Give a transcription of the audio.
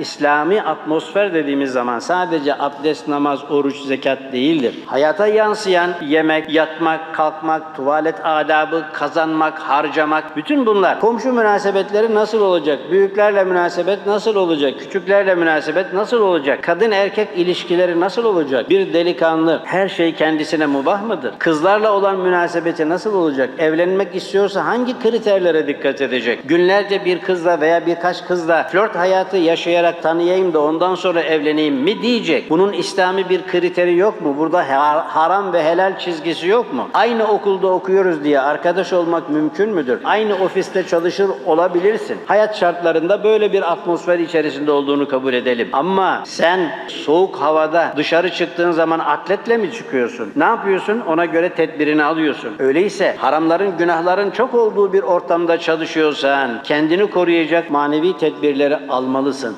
İslami atmosfer dediğimiz zaman sadece abdest, namaz, oruç, zekat değildir. Hayata yansıyan yemek, yatmak, kalkmak, tuvalet adabı, kazanmak, harcamak, bütün bunlar. Komşu münasebetleri nasıl olacak? Büyüklerle münasebet nasıl olacak? Küçüklerle münasebet nasıl olacak? Kadın erkek ilişkileri nasıl olacak? Bir delikanlı her şey kendisine mubah mıdır? Kızlarla olan münasebeti nasıl olacak? Evlenmek istiyorsa hangi kriterlere dikkat edecek? Günlerce bir kızla veya birkaç kızla flört hayatı yaşayarak tanıyayım da ondan sonra evleneyim mi diyecek? Bunun İslami bir kriteri yok mu? Burada ha- haram ve helal çizgisi yok mu? Aynı okulda okuyoruz diye arkadaş olmak mümkün müdür? Aynı ofiste çalışır olabilirsin. Hayat şartlarında böyle bir atmosfer içerisinde olduğunu kabul edelim. Ama sen soğuk havada dışarı çıktığın zaman atletle mi çıkıyorsun? Ne yapıyorsun? Ona göre tedbirini alıyorsun. Öyleyse haramların, günahların çok olduğu bir ortamda çalışıyorsan kendini koruyacak manevi tedbirleri almalısın.